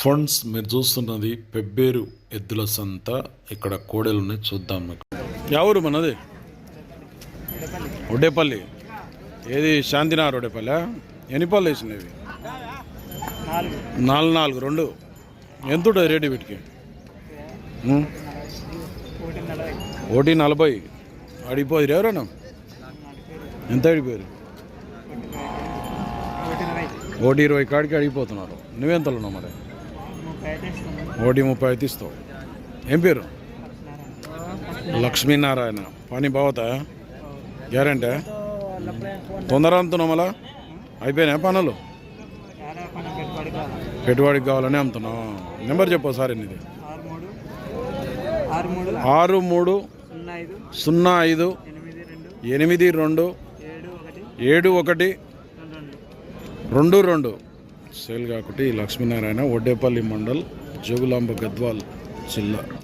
Funds మీరు చూస్తున్నది పెబ్బేరు ఎద్దుల సంత. ఇక్కడ కోడెలు ఉన్నాయి చూద్దాం మీకు. ఎవరు మనది? ఒడ్డేపల్లి. ఏది? శాంతినగర్ ఒడ్డేపల్లి? ఎన్ని పళ్ళు వేసినవి? నాలుగు. నాలుగు రెండు. ఎంత ఉంటుంది రేటు వీటికి? ఒకటి నలభై. అడిగిపోయి ఎవరన్నా? ఎంత అడిగిపోయారు? ఒకటి ఇరవై. కాడికి అడిగిపోతున్నారు. నువ్వెంతలో ఉన్నావు మరి? ఒకటి ముప్పై ఐదు ఇస్తావు. ఏం పేరు? లక్ష్మీనారాయణ. పని బాగుతా గ్యారంటీ? తొందర అంటున్నావు మళ్ళా? అయిపోయినాయి పనులు? పెట్టుబడికి కావాలని అమ్ముతున్నావు. నెంబర్ చెప్పు సార్ ఎనిమిది ఆరు మూడు ఆరు మూడు సున్నా ఐదు ఎనిమిది రెండు ఏడు ఒకటి రెండు రెండు. సేల్ కాకుటి లక్ష్మీనారాయణ ఒడ్డేపల్లి మండల్ జోగులాంబ గద్వాల్ జిల్లా.